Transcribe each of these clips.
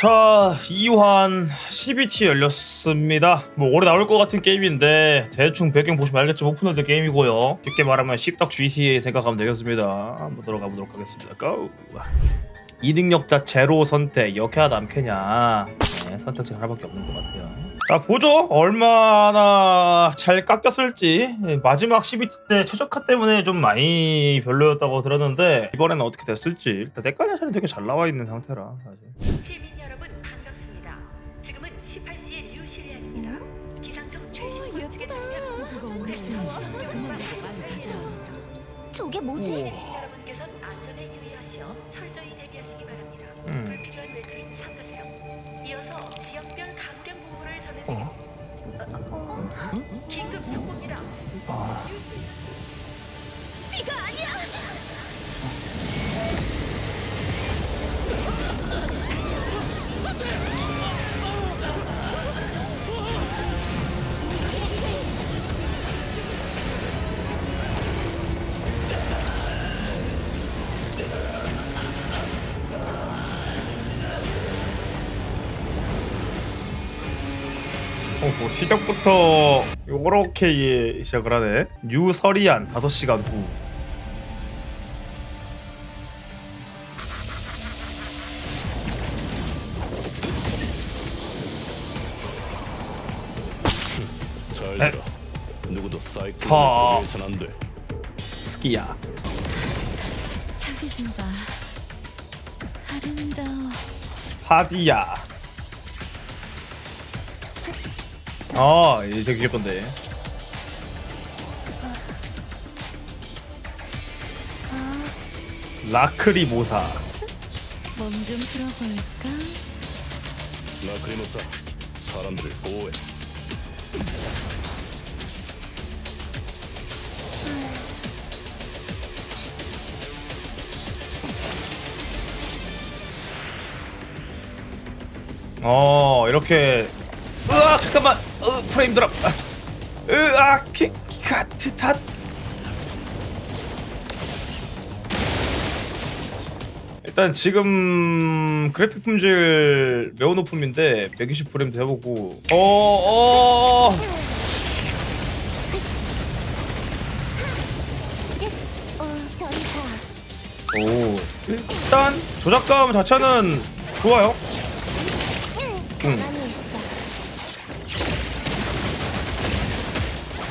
자, 2환 CBT 열렸습니다. 뭐 오래 나올 것 같은 게임인데 대충 배경 보시면 알겠지만 오픈월드 게임이고요. 쉽게 말하면 씹덕 GTA 생각하면 되겠습니다. 한번 들어가 보도록 하겠습니다. 고! 이 능력자 제로 선택 역해야 남캐냐 네, 선택지 하나밖에 없는 것 같아요. 자 보죠 얼마나 잘 깎였을지 네, 마지막 CBT 때 최적화 때문에 좀 많이 별로였다고 들었는데 이번에는 어떻게 됐을지 일단 댓글 자체는 되게 잘 나와 있는 상태라 사실. 저게 뭐지? 여러분께선 안전에 유의하시어 철저히 대기하시기 바랍니다. 음. 불필요한 외출은 삼가세요. 이어서 지역별 가무량 공고를 전해드립니다. 어, 긴급 속보입니다. 이거 아니야! 시작부터 요렇게 시작을 하네. 유서리안 5시간 후. 잘 에. 들어. 누구도 위해선 안 돼. 스키야. 아름다워. 파디야. 아, 이제 되게 귀엽던데. 라크리 모사. 몸 좀 풀어볼까? 라크리모사 사람들을 보호해. 어, 이렇게. 으아, 잠깐만. 으, 프레임 드랍. 아, 으아, 키, 카트 탓. 일단 지금 그래픽 품질 매우 높음인데 120프레임도 해보고 어, 어, 어. 오 일단 조작감 자체는 좋아요 응. 가만히 있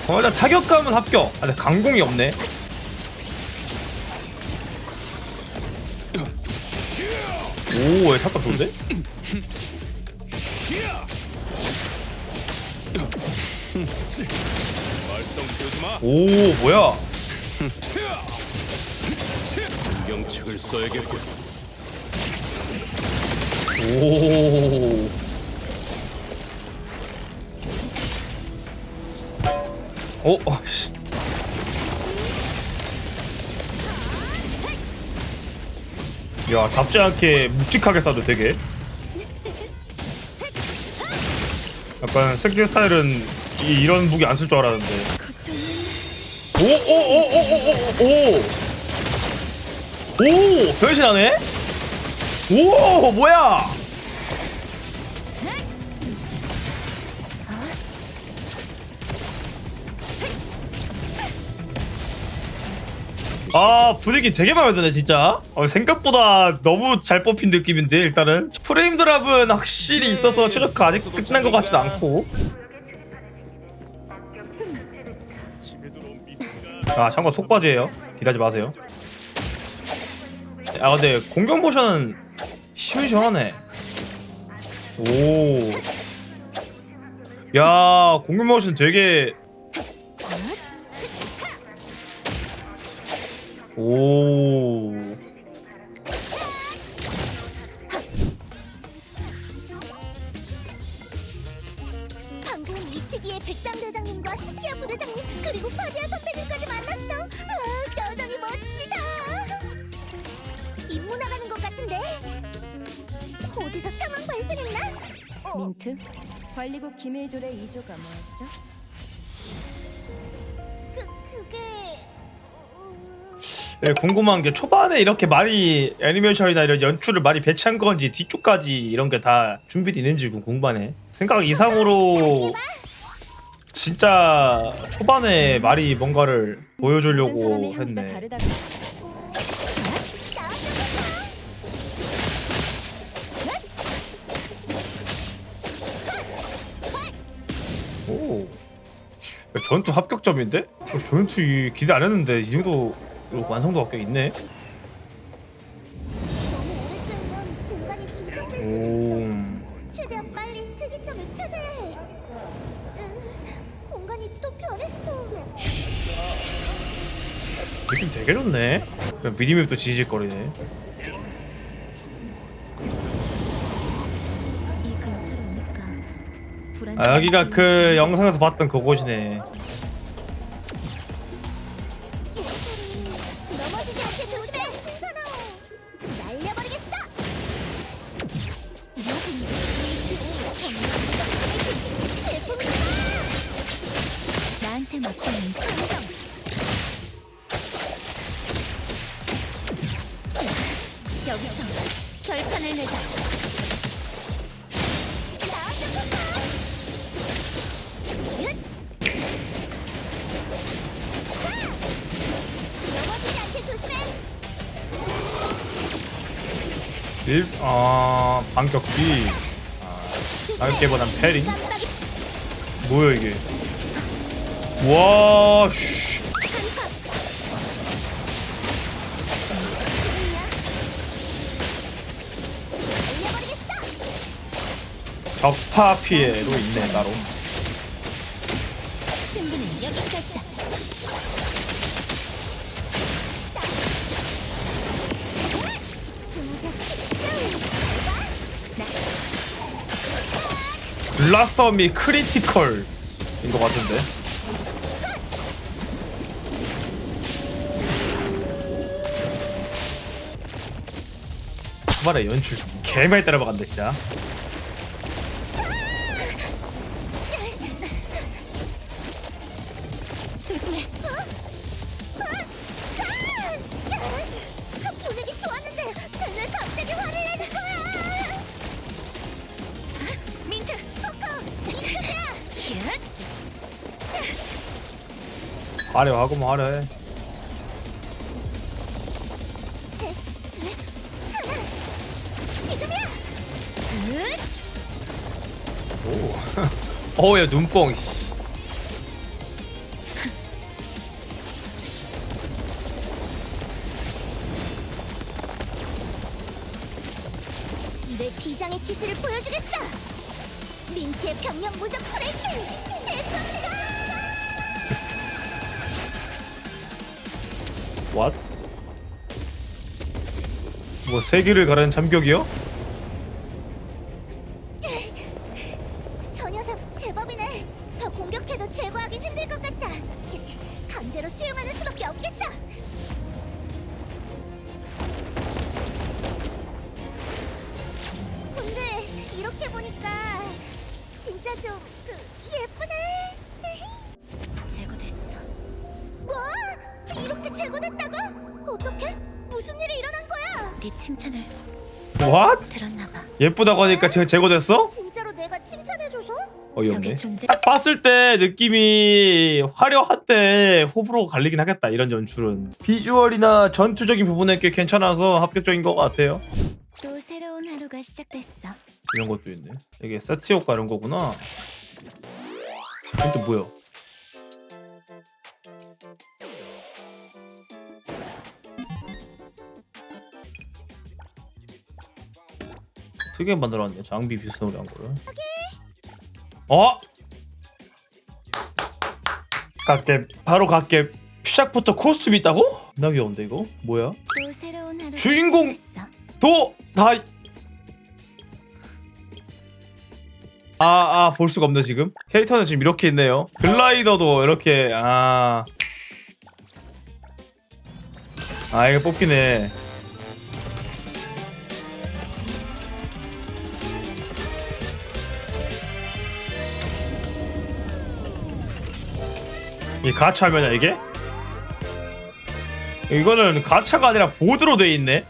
어. 어, 일단 타격감은 합격 아 근데 강공이 없네 오 좋은데? 말썽 피우지 마. 오 뭐야 경책을 써야겠군. 오. 오, 어, 씨. 야, 답지 않게 묵직하게 쏴도 되게. 약간 스킬 스타일은 이, 이런 무기 안 쓸 줄 알았는데. 오, 오, 오, 오, 오, 오, 오. 오, 변신하네? 오, 뭐야? 아 분위기 되게 마음에 드네 진짜. 어, 생각보다 너무 잘 뽑힌 느낌인데 일단은. 프레임 드랍은 확실히 있어서 최적화 아직 끝난 것 같지도 않고. 아 참고 속바지예요. 기다지 마세요. 아 근데 공격 모션은 시원시원하네. 오야 공격 모션 되게 오. 방금 이특이의 백장 대장님과 스키야 부대장님 그리고 파디아 선배님까지 만났어. 아, 여전히 멋지다. 임무 나가는 것 같은데. 어디서 상황 발생했나? 어, 민트. 관리국 김일졸의 이조가 뭐였죠? 네, 궁금한 게 초반에 이렇게 많이 애니메이션이나 이런 연출을 많이 배치한 건지 뒤쪽까지 이런 게 다 준비돼 있는지 궁금하네. 생각 이상으로 진짜 초반에 말이 뭔가를 보여주려고 했네. 오. 전투 합격점인데? 어, 전투 이- 기대 안 했는데 이 정도 완성도가 꽤 있네. 너무 오래 끌면 공간이 중첩될 수도 오. 있어. 최대한 빨리 특이점을 찾아야 해. 으, 공간이 또 변했어. 느낌 되게 좋네. 그냥 미니맵도 지질거리네. 이 근처로 오니까 불안. 아 여기가 그 영상에서 봤던 그곳이네. 여기서 결판을 내자. 일, 아 반격기. 아, 짧게 보단 패링. 뭐야 이게? 와, 씨. 격파 피해로 있네 따로. 승부는 여기까지다. 집중하자, 집중. 블라썸이 크리티컬인 것 같은데. 초반에 연출 개 많이 따라박았네 진짜. 화려하고만 화려해. 셋, 둘, 하나. 지금이야. 오. 어야 눈뽕 씨. 내 비장의 기술을 보여주겠어. 민트의 병력 무적 프레이트. 제품이 왓? 뭐 세기를 가르는 참격이요? 저 녀석 제법이네. 더 공격해도 제거하기 힘들 것 같다. 강제로 수용하는 수밖에 없겠어. 근데 이렇게 보니까 진짜 좀 그, 예쁘네. 제거됐다고? 어떻게? 무슨 일이 일어난 거야? 네 칭찬을 왓? 들었나 봐. 예쁘다고 하니까 제 제거됐어? 진짜로 내가 칭찬해줘서? 어이없네. 존재- 딱 봤을 때 느낌이 화려한데 호불호 갈리긴 하겠다 이런 연출은 비주얼이나 전투적인 부분에 꽤 괜찮아서 합격적인 것 같아요 또 새로운 하루가 시작됐어. 이런 것도 있네 이게 세트 효과 이런 거구나 또 뭐야 특이하게 만들어놨네 장비 비슷하게 한 거를 어? 갈게 바로 갈게 시작부터 코스튬 있다고? 나 귀여운데 이거? 뭐야? 또 새로운 하루가 주인공! 시작됐어. 도! 다! 아, 아, 볼 수가 없네, 지금. 캐릭터는 지금 이렇게 있네요. 글라이더도 이렇게, 아. 아, 이거 뽑히네. 가차면이야, 이게? 이거는 가차가 아니라 보드로 돼 있네.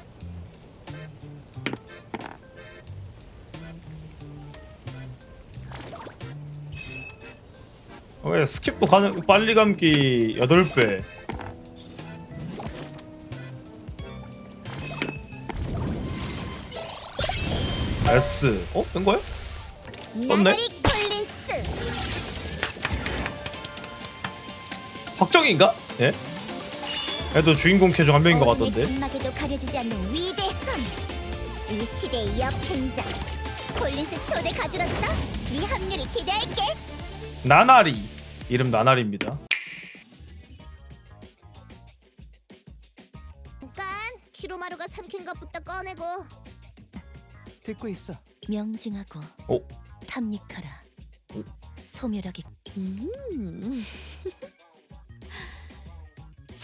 왜 스킵도 가능 빨리 감기 8배. S. 어? 된 거야? 떴네. 확정인가? 예? 그래도 주인공 캐중 한 명인 것 같던데. 장막에도 가려지지 않는 위대함 이 시대의 역행자 콜린스 초대 가주로서 네 합류를 기대할게 나나리. 이름 나나리입니다. 잠깐 키로마루가 삼킨 것부터 꺼내고 듣고 있어. 명징하고 오. 탐닉하라. 오. 소멸하기. 음.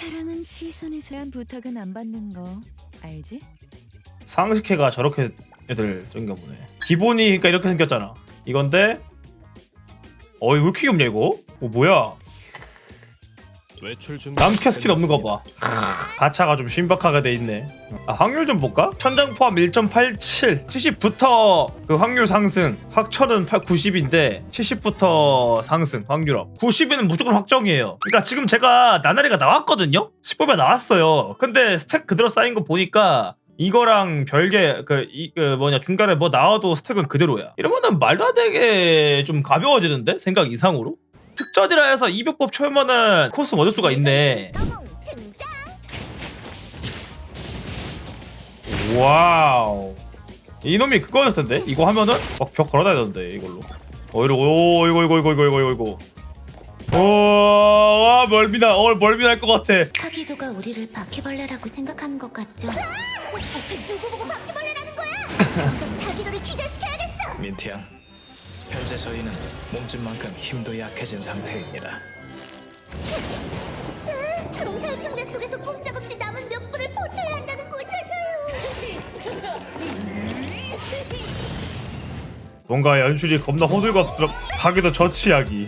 사랑은 시선에서 한 부탁은 안 받는 거 알지? 상식회가 저렇게 애들 쩐가 보네. 기본이 그러니까 이렇게 생겼잖아. 이건데 어이 왜 이렇게 귀엽냐 이거? 어 뭐야? 외출 준비. 남 캐스킨 없는 거 봐. 가차가 좀 신박하게 돼 있네. 아, 확률 좀 볼까? 천장 포함 1.87, 70부터 그 확률 상승, 확천은 90인데 70부터 상승 확률업. 90이면 무조건 확정이에요. 그러니까 지금 제가 나나리가 나왔거든요. 10법에 나왔어요. 근데 스택 그대로 쌓인 거 보니까 이거랑 별개 그, 이, 그 뭐냐 중간에 뭐 나와도 스택은 그대로야. 이러면은 말도 안 되게 좀 가벼워지는데 생각 이상으로. 특전이라 해서 200법 초면은 코스 얻을 수가 있네. 와우. 이놈이 그거였을 텐데? 이거 하면은 막 벽 걸어다니던데 이걸로. 어 이러고 오 이거 이거 이거 이거 이거 이거. 오와 멀미나 어 멀미 날 것 같아. 타기도가 우리를 바퀴벌레라고 생각하는 것 같죠? 누구 보고 바퀴벌레라는 거야 당장 타기도를 기절시켜야겠어 민티양, 현재 저희는 몸집만큼 힘도 약해진 상태입니다. 동살 충자 속에서 꼼짝없이 남은 몇 분을 버텨야 한다는 거잖아요 뭔가 연출이 겁나 호들갑스럽. 하기도 저치하기.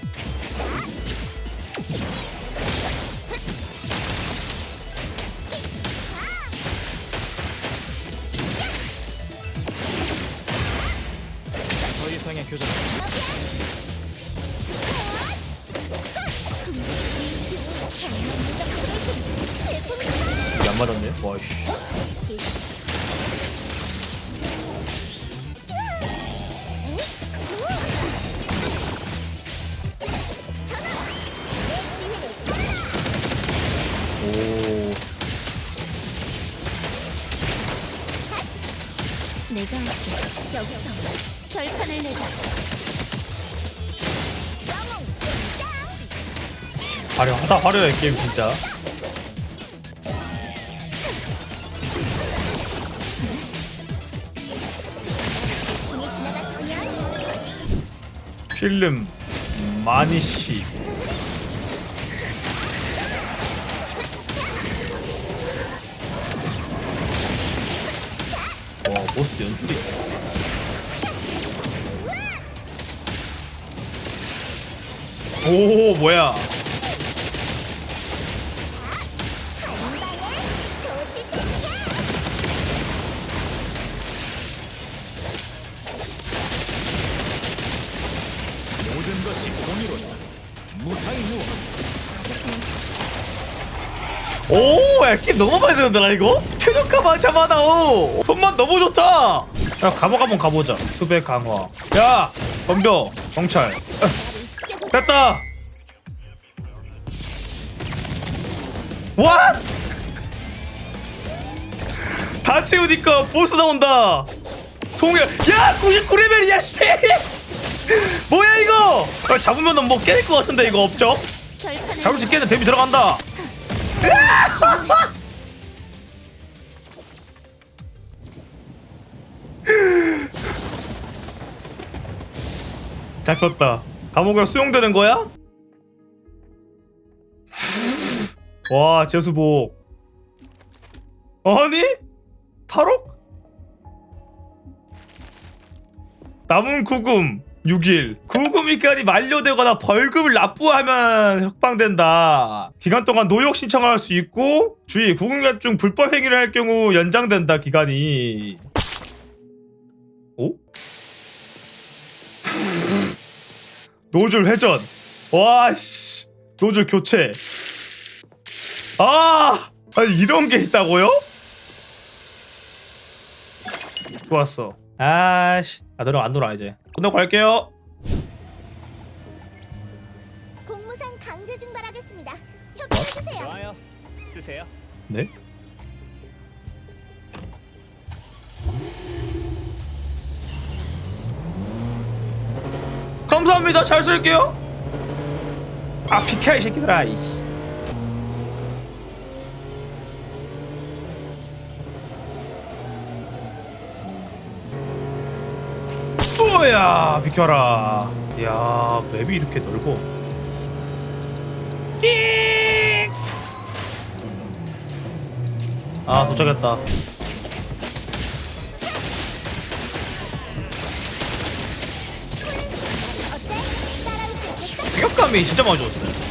더 이상의 교전 화려하다 화려해 게임 진짜. 필름 마니시. 와 보스 연출이. 오 뭐야? 오, 야, 게임 너무 많이 되는데, 나 이거? 최저가 많자마다, 오! 손만 너무 좋다! 야, 감옥 한번 가보자. 수배 강화. 야! 덤벼. 경찰. 아, 됐다! 왓! 다 채우니까 보스 나온다! 통일, 야! 99레벨이야, 씨! 뭐야, 이거! 아, 잡으면 뭐 깨질 것 같은데, 이거 없죠? 결판을 잡을 수 있겠는데, 데미 들어간다! 잡혔다. 감옥에 수용되는 거야? 와, 재수복. 아니? 탈옥? 남은 구금 6일. 구금이간이 만료되거나 벌금을 납부하면 협방된다. 기간 동안 노역 신청할 수 있고 주의 구금기간 중 불법 행위를 할 경우 연장된다 기간이. 오? 노즐 회전. 와씨. 노즐 교체. 아! 아니 이런 게 있다고요? 좋았어. 아씨. 아 너랑 안 놀아 이제 끝나고 갈게요 공무상 강제 증발하겠습니다. 협조해 주세요. 좋아요. 쓰세요. 네? 감사합니다 잘 쓸게요 아 비켜 이 새끼들아 이씨 뭐야 비켜라 야 맵이 이렇게 넓어. 아 도착했다? 타격감이 진짜 많이 좋았어요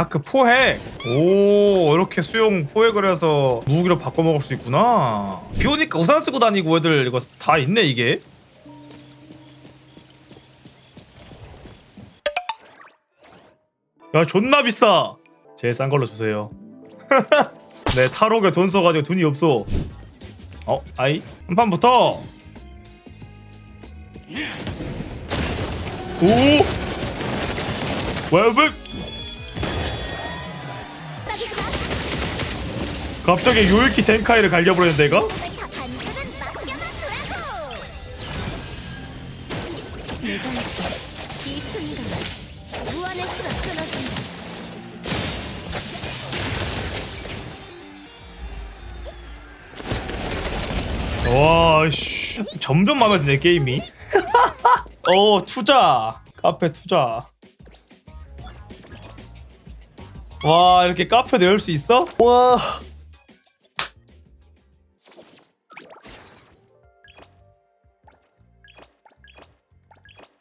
아그 포획 오 이렇게 수용 포획을 해서 무기로 바꿔 먹을 수 있구나. 비 오니까 우산 쓰고 다니고 애들 이거 다 있네 이게. 야 존나 비싸. 제일 싼 걸로 주세요. 네 탈옥에 돈 써가지고 돈이 없어. 어 아이 한 판부터. 오! 웹을 갑자기 요이키 텐카이를 갈겨버렸는데 이거? 끊어진다. 와 씨 점점 마음에 드네 게임이 어 투자 카페 투자 와 이렇게 카페도 열수 있어? 와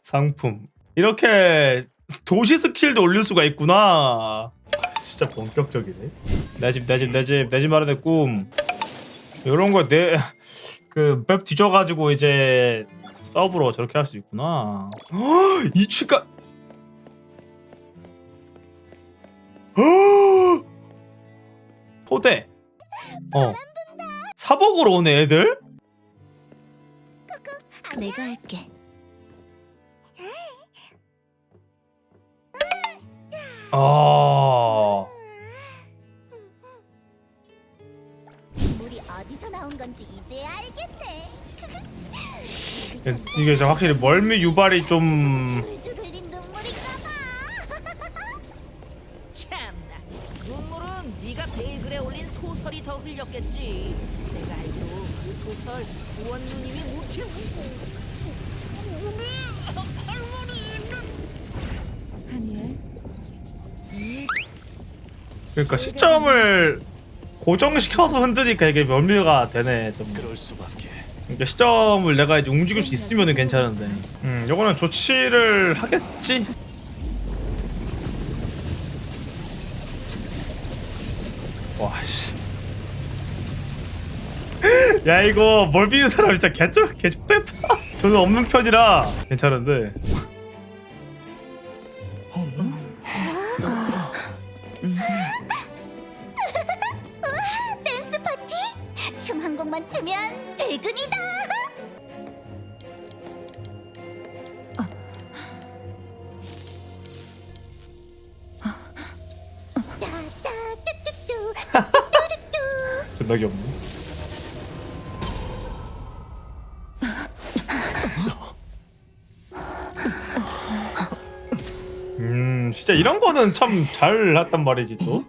상품 이렇게 도시 스킬도 올릴 수가 있구나 진짜 본격적이네 내 집 내 집 내 집 내 집 마련의 꿈 이런 거 내 그 맵 뒤져가지고 이제 서브로 저렇게 할 수 있구나. 헉, 이 헉! 포대. 어. 사복으로 오네 애들. 내가 할게. 아. 물이 어디서 나온 건지 이제야 알겠네. 이게 진짜 확실히 멀미 유발이 좀 줄줄 흘린 눈물인가 봐. 참나 눈물은 네가 베이글에 올린 소설이 더 흘렸겠지 내가 알기로 그 소설 구원 누님이 우편 한율. 그러니까 시점을 고정시켜서 흔드니까 이게 멀미가 되네. 좀. 그럴 수밖에. 그러니까 시점을 내가 이제 움직일 수 있으면은 괜찮은데. 음, 요거는 조치를 하겠지. 와 씨. 야 이거 멀 비는 사람 진짜 개쪽 개쪽됐다. 저는 없는 편이라 괜찮은데. 춤 한 곡만 추면 퇴근이다. 따따뚜뚜뚜, 뚜뚜뚜. 존나 귀엽네. 음, 진짜 이런 거는 참 잘 했단 말이지 또.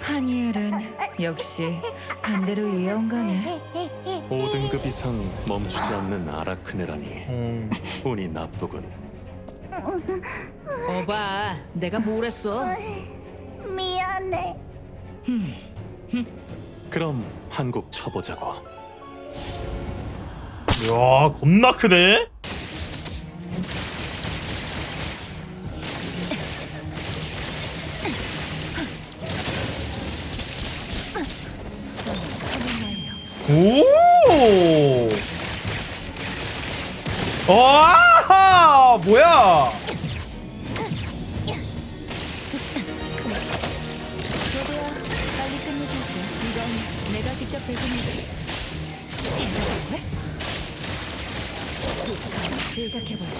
하니엘은 역시 반대로 위험 가네. 5등급 이상 멈추지 않는 아라크네라니 음. 운이 나쁘군. 어봐, 내가 뭘 했어? 미안해. 그럼 한국 쳐보자고. 야 겁나 크네. 오! 와! 뭐야?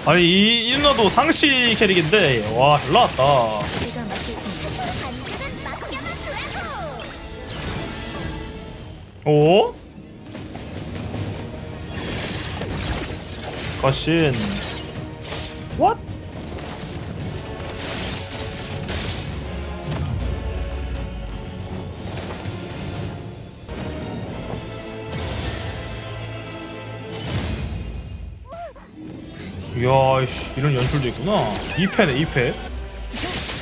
아니 이, 이 누나도 상시 캐릭인데 와 맡겨만 두라고. 오? 거신. What? 이야, 이씨, 이런 연출도 있구나. 2패네, 2패.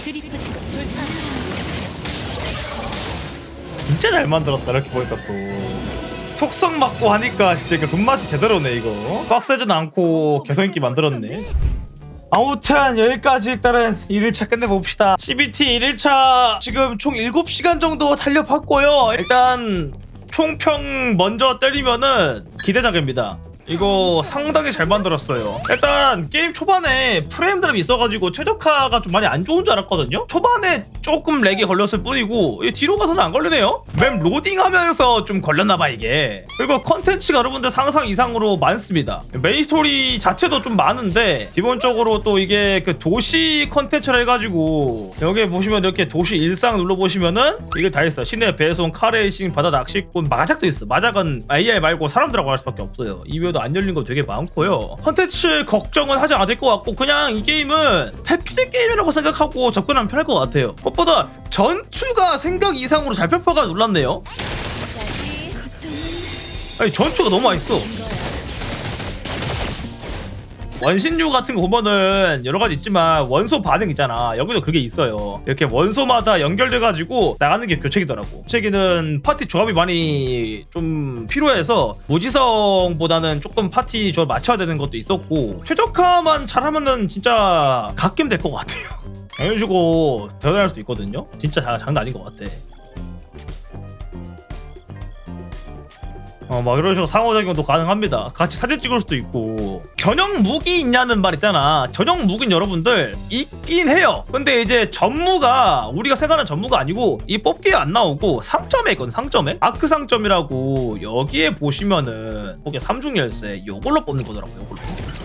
드리프트 진짜 잘 만들었다 이렇게 보니까 또 속성 맞고 하니까 진짜 이게 손맛이 제대로네 이거. 빡세진 않고 개성있게 만들었네. 아무튼 여기까지 일단은 1일차 끝내봅시다. CBT 1일차 지금 총 7시간 정도 달려봤고요. 일단 총평 먼저 때리면은 기대작입니다 이거 상당히 잘 만들었어요. 일단 게임 초반에 프레임 드랍이 있어가지고 최적화가 좀 많이 안 좋은 줄 알았거든요. 초반에 조금 렉이 걸렸을 뿐이고 뒤로 가서는 안 걸리네요. 맵 로딩하면서 좀 걸렸나봐 이게. 그리고 컨텐츠가 여러분들 상상 이상으로 많습니다. 메인 스토리 자체도 좀 많은데 기본적으로 또 이게 그 도시 컨텐츠를 해가지고 여기 보시면 이렇게 도시 일상 눌러보시면은 이게 다 있어. 시내 배송, 카레이싱, 바다 낚시꾼, 마작도 있어. 마작은 AI 말고 사람들하고 할 수밖에 없어요. 이외 에도 안 열린 거 되게 많고요. 컨텐츠 걱정은 하지 않을 것 같고 그냥 이 게임은 패키지 게임이라고 생각하고 접근하면 편할 것 같아요. 무엇보다 전투가 생각 이상으로 잘 펴펴가 놀랐네요. 아니 전투가 너무 맛있어. 원신류 같은 거 보면은 여러 가지 있지만 원소 반응 있잖아. 여기도 그게 있어요. 이렇게 원소마다 연결돼가지고 나가는 게 교체기더라고. 교체기는 파티 조합이 많이 좀 필요해서 무지성보다는 조금 파티 조합 맞춰야 되는 것도 있었고 최적화만 잘하면은 진짜 갓겜 될 것 같아요. 이런 식으로 대단할 수도 있거든요. 진짜 자- 장난 아닌 것 같아. 어, 막 이런 식으로 상호작용도 가능합니다. 같이 사진 찍을 수도 있고. 전용 무기 있냐는 말 있잖아. 전용 무기는 여러분들 있긴 해요. 근데 이제 전무가 우리가 생각하는 전무가 아니고 이 뽑기에 안 나오고 상점에 있거든, 상점에. 아크 상점이라고 여기에 보시면은 거기 삼중 열쇠 요걸로 뽑는 거더라고요, 요걸로.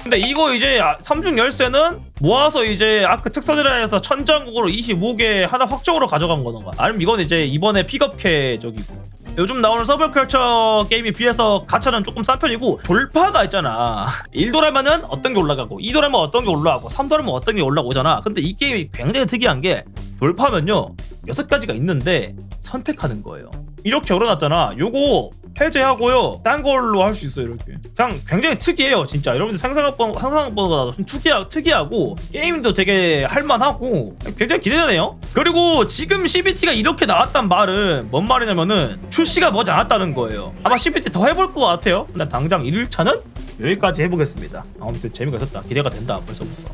어. 근데 이거 이제 아- 삼중 열쇠는 모아서 이제 아크 특사들에서 천장국으로 25개 하나 확정으로 가져간 거던가. 아니면 이건 이제 이번에 픽업캐적이고. 요즘 나오는 서브컬처 게임에 비해서 가차는 조금 싼 편이고 돌파가 있잖아. 1도라면은 어떤 게 올라가고 2도라면 어떤 게 올라가고 3도라면 어떤 게 올라오잖아. 근데 이 게임이 굉장히 특이한 게 돌파면요 6가지가 있는데 선택하는 거예요. 이렇게 열어놨잖아. 요거 해제하고요. 딴 걸로 할 수 있어요 이렇게. 그냥 굉장히 특이해요 진짜. 여러분들 상상한 번 상상한 것보다 좀 특이하, 특이하고 게임도 되게 할만하고 굉장히 기대되네요. 그리고 지금 CBT가 이렇게 나왔단 말은 뭔 말이냐면은 출시가 머지 않았다는 거예요. 아마 CBT 더 해볼 것 같아요. 근데 당장 1일차는 여기까지 해보겠습니다. 아무튼 재미가 있었다. 기대가 된다 벌써부터